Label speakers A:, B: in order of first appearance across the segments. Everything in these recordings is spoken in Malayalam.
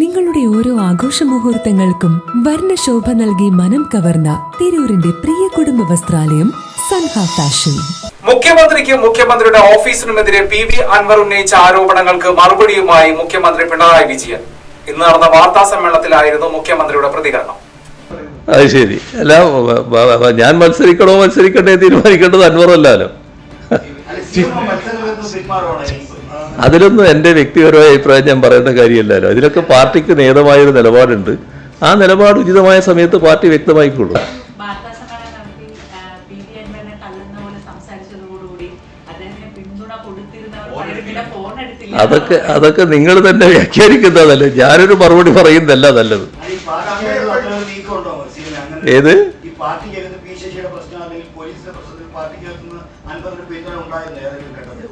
A: നിങ്ങളുടെ ഓരോ ആഘോഷ മുഹൂർത്തങ്ങൾക്കും വർണശോഭ നൽകി മനം കവർന്ന തിരൂരിന്റെ പ്രിയ കുടുംബ വസ്ത്രാലയം സൻഹ ഫാഷൻ.
B: മുഖ്യമന്ത്രിക്കും മുഖ്യമന്ത്രിയുടെ ഓഫീസിനുമെതിരെ പി വി അൻവർ ഉന്നയിച്ച ആരോപണങ്ങൾക്ക് മറുപടിയുമായി മുഖ്യമന്ത്രി പിണറായി വിജയൻ. ഇന്ന് നടന്ന വാർത്താ സമ്മേളനത്തിലായിരുന്നു മുഖ്യമന്ത്രിയുടെ പ്രതികരണം.
C: അത് ശരി. അല്ല ഞാൻ മത്സരിക്കണോ മത്സരിക്കണ്ടേ തീരുമാനിക്കേണ്ടത് അൻവറല്ലാലോ അതിലൊന്നും എന്റെ വ്യക്തിപരമായ അഭിപ്രായം ഞാൻ പറയേണ്ട കാര്യമല്ലല്ലോ. അതിലൊക്കെ പാർട്ടിക്ക് നേതമായൊരു നിലപാടുണ്ട്. ആ നിലപാട് ഉചിതമായ സമയത്ത് പാർട്ടി വ്യക്തമായിക്കൊള്ളും അതൊക്കെ അതൊക്കെ നിങ്ങൾ തന്നെ വ്യാഖ്യാനിക്കുന്നതല്ലേ. ഞാനൊരു മറുപടി പറയുന്നതല്ല നല്ലത്. ഏത്?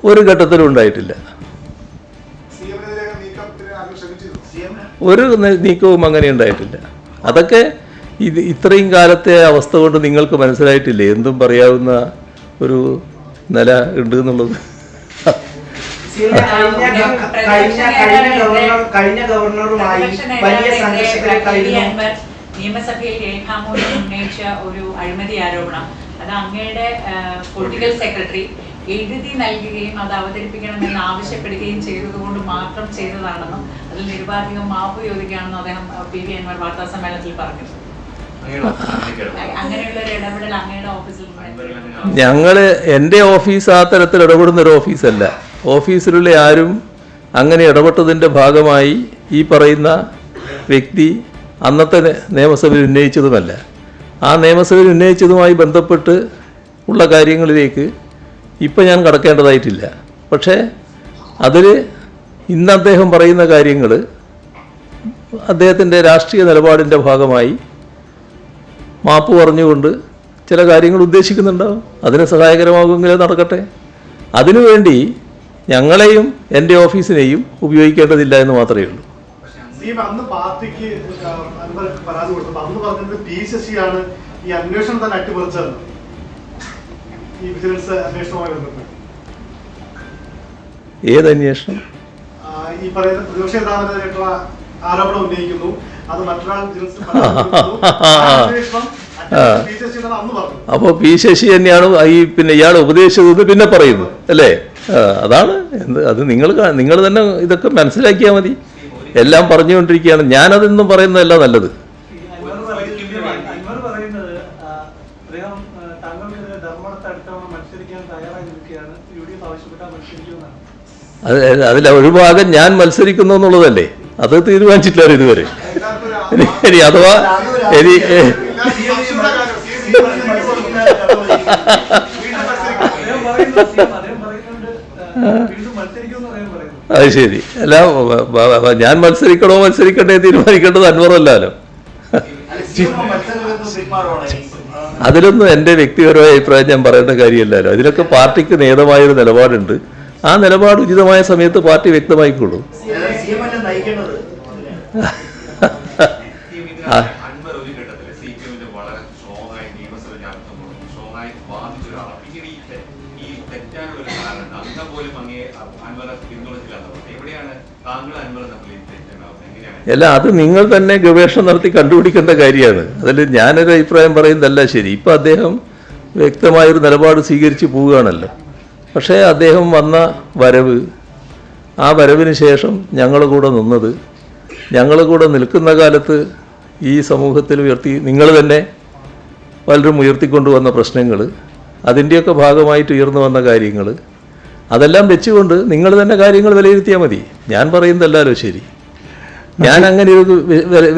C: ഒരു ഘട്ടത്തിലും
D: പി
C: ഒരു നീക്കവും അങ്ങനെ ഉണ്ടായിട്ടില്ല. അതൊക്കെ ഇത് ഇത്രയും കാലത്തെ അവസ്ഥ കൊണ്ട് നിങ്ങൾക്ക് മനസ്സിലായിട്ടില്ലേ? എന്തും പറയാവുന്ന ഒരു നില ഉണ്ട് എന്നുള്ളത്.
E: കഴിഞ്ഞ കഴിഞ്ഞ കഴിഞ്ഞ ഗവർണർ കഴിഞ്ഞ ഗവർണറുമായി വലിയ സംഘർഷത്തിലേക്കായിരുന്നു
F: നിയമസഭയിൽ രേഖാമൂലം ഉന്നയിച്ച ഒരു അഴിമതി ആരോപണം. അത് അങ്ങയുടെ പൊളിറ്റിക്കൽ സെക്രട്ടറി എഴുതി നൽകുകയും അത് അവതരിപ്പിക്കണമെന്ന് ആവശ്യപ്പെടുകയും ചെയ്തതുകൊണ്ട് മാത്രം ചെയ്തതാണെന്നും അതിൽ നിരുപാധികം മാപ്പ് ചോദിക്കുകയാണെന്നും അദ്ദേഹം പി. വി. അൻവർ വാർത്താ സമ്മേളനത്തിൽ പറഞ്ഞു.
C: ഞങ്ങൾ എന്റെ ഓഫീസ് ആ തരത്തിൽ ഇടപെടുന്ന ഒരു ഓഫീസല്ല. ഓഫീസിലുള്ള ആരും അങ്ങനെ ഇടപെട്ടതിന്റെ ഭാഗമായി ഈ പറയുന്ന വ്യക്തി അന്നത്തെ നിയമസഭയിൽ ഉന്നയിച്ചതുമല്ല. ആ നിയമസഭയിൽ ഉന്നയിച്ചതുമായി ബന്ധപ്പെട്ട് ഉള്ള കാര്യങ്ങളിലേക്ക് ഇപ്പം ഞാൻ കടക്കേണ്ടതായിട്ടില്ല. പക്ഷേ അതിൽ ഇന്ന് അദ്ദേഹം പറയുന്ന കാര്യങ്ങൾ അദ്ദേഹത്തിന്റെ രാഷ്ട്രീയ നിലപാടിന്റെ ഭാഗമായി മാപ്പ് പറഞ്ഞുകൊണ്ട് ചില കാര്യങ്ങൾ ഉദ്ദേശിക്കുന്നുണ്ടാവും അതിന് സഹായകരമാകുമെങ്കിൽ നടക്കട്ടെ. അതിനുവേണ്ടി ഞങ്ങളെയും എന്റെ ഓഫീസിനെയും ഉപയോഗിക്കേണ്ടതില്ല എന്ന് മാത്രമേ ഉള്ളൂ.
G: സീമ അന്ന് പാർട്ടിക്ക് അൻവർ പരാതി കൊടുത്തപ്പോൾ അന്ന് പറഞ്ഞത് പി ശശിയാണ് ഈ അന്വേഷണം തന്നെ അട്ടിമറിച്ചതെന്ന്. ഈ വിജിലൻസ് അന്വേഷണവുമായി ബന്ധപ്പെട്ട്.
C: ഏത് അന്വേഷണം?
G: ഈ പറയുന്ന പ്രതിപക്ഷ നേതാവിനെതിരായിട്ടുള്ള ആരോപണം ഉന്നയിക്കുന്നു. അത് മറ്റൊരാൾ അന്വേഷണം
C: അപ്പോൾ പി ശശി തന്നെയാണ് ഈ പിന്നെ ഇയാൾ ഉപദേശിച്ചതെന്ന് പിന്നെ പറയുന്നു അല്ലേ? അതാണ് എന്ത് അത് നിങ്ങൾ നിങ്ങൾ തന്നെ ഇതൊക്കെ മനസ്സിലാക്കിയാൽ മതി. എല്ലാം പറഞ്ഞുകൊണ്ടിരിക്കുകയാണ് ഞാനതൊന്നും പറയുന്നതല്ല നല്ലത് അതിൽ ഒരു ഭാഗം ഞാൻ മത്സരിക്കുന്നു എന്നുള്ളതല്ലേ അത് തീരുമാനിച്ചിട്ടില്ല ഇതുവരെ ഇനി അഥവാ ഇനി ഏ,
H: അദ്ദേഹം പറയുന്നത് സീം, അദ്ദേഹം പറയുന്നുണ്ട് ആ, വീണ്ടും മത്സരിക്കുമെന്ന് അദ്ദേഹം പറയുന്നു
C: അത് ശരി. അല്ല ഞാൻ മത്സരിക്കണോ മത്സരിക്കണ്ടേ തീരുമാനിക്കേണ്ടത്
D: അൻവറല്ലോ
C: അതിലൊന്നും എന്റെ വ്യക്തിപരമായ അഭിപ്രായം ഞാൻ പറയേണ്ട കാര്യമല്ലല്ലോ അതിലൊക്കെ പാർട്ടിക്ക് നേതമായൊരു നിലപാടുണ്ട്. ആ നിലപാട് ഉചിതമായ സമയത്ത് പാർട്ടി
D: വ്യക്തമായിക്കോളൂ
C: ആ. അല്ല അത് നിങ്ങൾ തന്നെ ഗവേഷണം നടത്തി കണ്ടുപിടിക്കേണ്ട കാര്യമാണ്. അതിൽ ഞാനൊരു അഭിപ്രായം പറയുന്നതല്ല ശരി. ഇപ്പം അദ്ദേഹം വ്യക്തമായൊരു നിലപാട് സ്വീകരിച്ച് പോവുകയാണല്ലോ. പക്ഷേ അദ്ദേഹം വന്ന വരവ് ആ വരവിന് ശേഷം ഞങ്ങൾ കൂടെ നിന്നത് ഞങ്ങൾ കൂടെ നിൽക്കുന്ന കാലത്ത് ഈ സമൂഹത്തിൽ ഉയർത്തി നിങ്ങൾ തന്നെ പലരും ഉയർത്തിക്കൊണ്ടുവന്ന പ്രശ്നങ്ങൾ അതിന്റെയൊക്കെ ഭാഗമായിട്ട് ഉയർന്നു വന്ന കാര്യങ്ങൾ അതെല്ലാം വെച്ചുകൊണ്ട് നിങ്ങൾ തന്നെ കാര്യങ്ങൾ വിലയിരുത്തിയാൽ മതി. ഞാൻ പറയുന്നതല്ലോ ശരി. ഞാൻ അങ്ങനെ ഒരു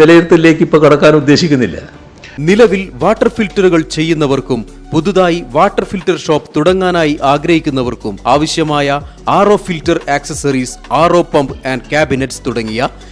C: വിലയിരുത്തലിലേക്ക് ഇപ്പോൾ കടക്കാൻ ഉദ്ദേശിക്കുന്നില്ല.
I: നിലവിൽ വാട്ടർ ഫിൽറ്ററുകൾ ചെയ്യുന്നവർക്കും പുതുതായി വാട്ടർ ഫിൽറ്റർ ഷോപ്പ് തുടങ്ങാനായി ആഗ്രഹിക്കുന്നവർക്കും ആവശ്യമായ R filter accessories R pump and cabinets തുടങ്ങിയ